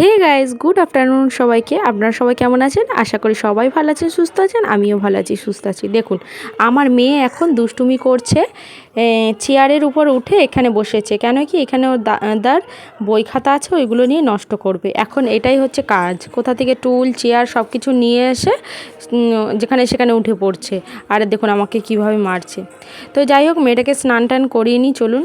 Hey guys good afternoon সবাইকে। আপনারা সবাই কেমন আছেন? আশা করি সবাই ভালো আছেন, সুস্থ আছেন, আমিও ভালো আছি, সুস্থ আছি। দেখুন, আমার মেয়ে এখন দুষ্টুমি করছে চেয়ারের উপর উঠে এখানে বসেছে। কেন কি এখানে ওর দাদার বই খাতা আছে, ওইগুলো নিয়ে নষ্ট করবে। এখন এটাই হচ্ছে কাজ। কোথা থেকে টুল, চেয়ার সব কিছু নিয়ে এসে যেখানে সেখানে উঠে পড়ছে। আর দেখুন, আমাকে কীভাবে মারছে। তো যাই হোক, মেয়েটাকে স্নান টান করিয়ে নিই, চলুন।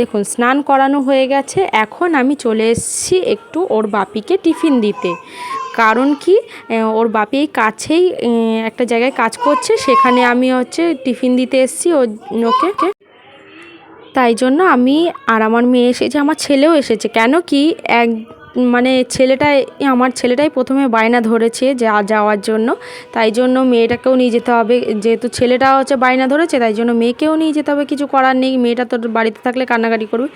দেখুন, স্নান করানো হয়ে গেছে। এখন আমি চলে এসেছি একটু ওর বাপিকে টিফিন দিতে। কারণ কি ওর বাপি এই কাছেই একটা জায়গায় কাজ করছে, সেখানে আমি হচ্ছে টিফিন দিতে এসেছি ওকে। তাই জন্য আমি আর আমার মেয়ে এসেছে, আমার ছেলেও এসেছে। কেন কি, এক মানে ছেলেটাই, আমার ছেলেটাই প্রথমে বায়না ধরেছে যা যাওয়ার জন্য। তাই জন্য মেয়েটাকেও নিয়ে যেতে হবে। যেহেতু ছেলেটা হচ্ছে বায়না ধরেছে, তাই জন্য মেয়েকেও নিয়ে যেতে হবে। কিছু করার নেই। মেয়েটা তো বাড়িতে থাকলে কান্নাকাটি করবে।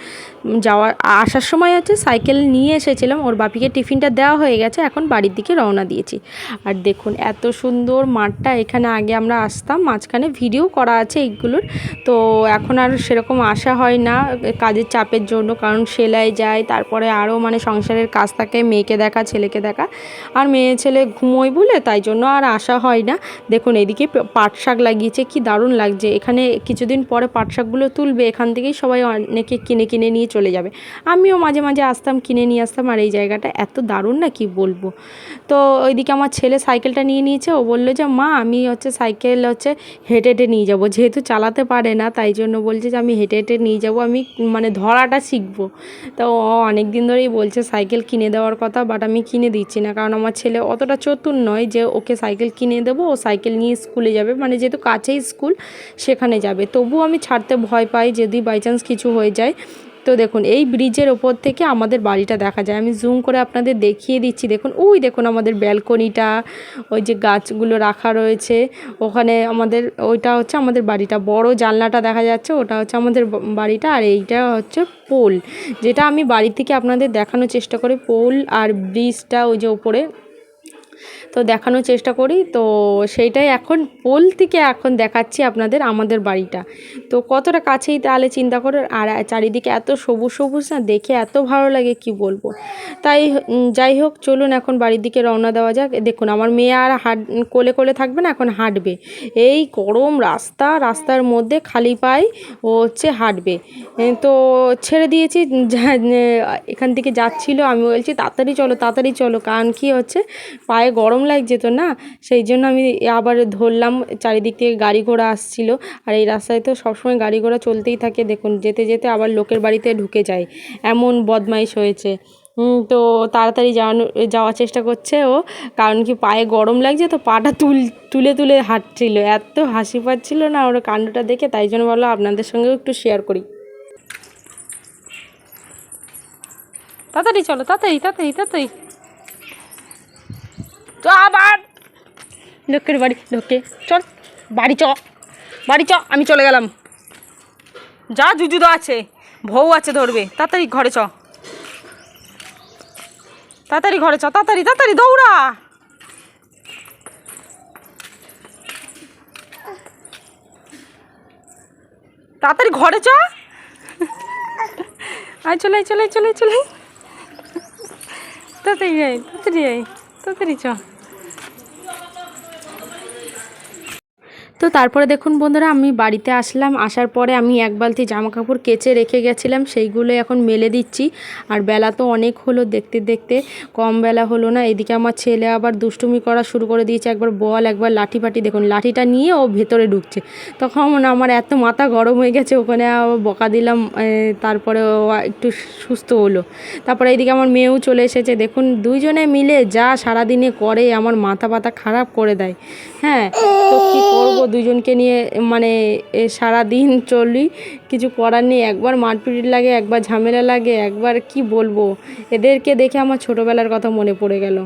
যাওয়ার আসার সময় হচ্ছে সাইকেল নিয়ে এসেছিলাম। ওর বাপিকে টিফিনটা দেওয়া হয়ে গেছে। এখন বাড়ির দিকে রওনা দিয়েছি। আর দেখুন, এত সুন্দর মাঠটা। এখানে আগে আমরা আসতাম। মাঝখানে ভিডিও করা আছে এইগুলোর। তো এখন আর সেরকম আসা হয় না। কাজের চাপের জন্য। কারণ সেলাই যায়। তারপরে আরও মানে সংসারের কাজ থাকে, মেয়েকে দেখা, ছেলেকে দেখা। আর মেয়ে ছেলে ঘুমোয় বলে তাই জন্য আর আসা হয় না। দেখুন, এদিকে পাট শাক লাগিয়েছে, কি দারুণ লাগছে। এখানে কিছুদিন পরে পাট শাকগুলো তুলবে, এখান থেকেই সবাই অনেকে কিনে কিনে নিয়ে চলে যাবে। আমিও মাঝে মাঝে আসতাম, কিনে নিয়ে আসতাম, আর এই জায়গাটা এত দারুণ না কি বলব? তো ওইদিকে আমার ছেলে সাইকেলটা নিয়ে নিয়েছে, ও বলল যে, মা, আমি হচ্ছে সাইকেল হচ্ছে হেঁটে হেঁটে নিয়ে যাব, যেহেতু চালাতে পারে না, তাই জন্য বলছে যে, আমি হেঁটে হেঁটে নিয়ে যাব, আমি মানে ধরাটা শিখব। তো ও অনেক দিন ধরেই বলছে, সাইকেল কিনে দেওয়ার কথা বাট আমি কিনে দিচ্ছি না। কারণ আমার ছেলে অতটা চতুর নয় যে ওকে সাইকেল কিনে দেবো, ও সাইকেল নিয়ে স্কুলে যাবে। মানে যেহেতু কাছেই স্কুল সেখানে যাবে। তবুও আমি ছাড়তে ভয় পাই যদি বাই চান্স কিছু হয়ে যায়। তো দেখুন, এই ব্রিজের ওপর থেকে আমাদের বাড়িটা দেখা যায়। আমি জুম করে আপনাদের দেখিয়ে দিচ্ছি। দেখুন, ওই দেখুন আমাদের ব্যালকনিটা ওই যে গাছগুলো রাখা রয়েছে। ওখানে আমাদের, ওইটা হচ্ছে আমাদের বাড়িটা। বড় জানলাটা দেখা যাচ্ছে, ওটা হচ্ছে আমাদের বাড়িটা। আর এইটা হচ্ছে পোল যেটা আমি বাড়ি থেকে আপনাদের দেখানোর চেষ্টা করি। পোল আর ব্রিজটা ওই যে ওপরে তো দেখানোর চেষ্টা করি। তো সেইটাই এখন পোল থেকে এখন দেখাচ্ছি আপনাদের আমাদের বাড়িটা। তো কতটা কাছেই তাহলে চিন্তা করে আর চারিদিকে এত সবুজ সবুজ না, দেখে এত ভালো লাগে কি বলব? তাই যাই হোক, চলুন এখন বাড়ির দিকে রওনা দেওয়া যাক। দেখুন, আমার মেয়ে আর হাট, কোলে কোলে থাকবে না, এখন হাঁটবে। এই গরম রাস্তা, রাস্তার মধ্যে খালি পায়ে ও হচ্ছে হাঁটবে। তো ছেড়ে দিয়েছি এখান থেকে যাচ্ছিল, আমি বলছি, তাড়াতাড়ি চলো তাড়াতাড়ি চলো, কারণ কি হচ্ছে, পায়ে গরম লাগছে তো না, সেই জন্য আমি আবার ধরলাম, চারিদিক থেকে গাড়ি ঘোড়া আসছিল। আর এই রাস্তায় তো সবসময় গাড়ি ঘোড়া চলতেই থাকে, দেখুন, যেতে যেতে আবার লোকের বাড়িতে ঢুকে যায়। এমন বদমাইশ হয়েছে। তো তাড়াতাড়ি যাওয়ানো, যাওয়ার চেষ্টা করছে ও, কারণ কি পায়ে গরম লাগছে তো পাটা তুল, তুলে তুলে হাঁটছিল। এত হাসি পাচ্ছিল না ওর কাণ্ডটা দেখে, তাই জন্য বলো আপনাদের সঙ্গেও একটু শেয়ার করি। তাড়াতাড়ি চলো, তাড়াতাড়ি তাড়াতাড়ি তাড়াতাড়ি। তো আবার। লোকের বাড়ি, লোকে, চল, বাড়ি চ বাড়ি চ, আমি চলে গেলাম। যা জুজুদো আছে ভৌ আছে ধরবে, তাড়াতাড়ি ঘরে চ। তাড়াতাড়ি ঘরে চ, তাড়াতাড়ি তাড়াতাড়ি, দৌড়া। তাড়াতাড়ি ঘরে চ। আয়, চলে চলে চলে চলে তাড়াতাড়ি আয় তাড়াতাড়ি আয়। তাড়াতাড়ি চ তো তারপরে দেখুন বন্ধুরা, আমি বাড়িতে আসলাম, আসার পরে আমি এক বালতি জামা কাপড় কেচে রেখে গেছিলাম, সেইগুলো এখন মেলে দিচ্ছি। আর বেলা তো অনেক হলো দেখতে দেখতে, কম বেলা হলো না, এদিকে আমার ছেলে আবার দুষ্টুমি করা শুরু করে দিয়েছে, একবার বল, একবার লাঠি ফাটি দেখুন লাঠিটা নিয়ে ও ভেতরে ঢুকছে। তখন আমার এত মাথা গরম হয়ে গেছে, ওখানে বকা দিলাম তারপরে ও একটু সুস্থ হলো। তারপরে এইদিকে আমার মেয়েও চলে এসেছে, দেখুন দুইজনে মিলে যা সারাদিনে করে, আমার মাথা পাতা খারাপ করে দেয়। হ্যাঁ তো কী করব দুজনকে নিয়ে মানে সারা দিন চলি, কিছু করার নেই। একবার মারপিট লাগে, একবার ঝামেলা লাগে, একবার কি বলব? এদেরকে দেখে আমার ছোটোবেলার কথা মনে পড়ে গেল।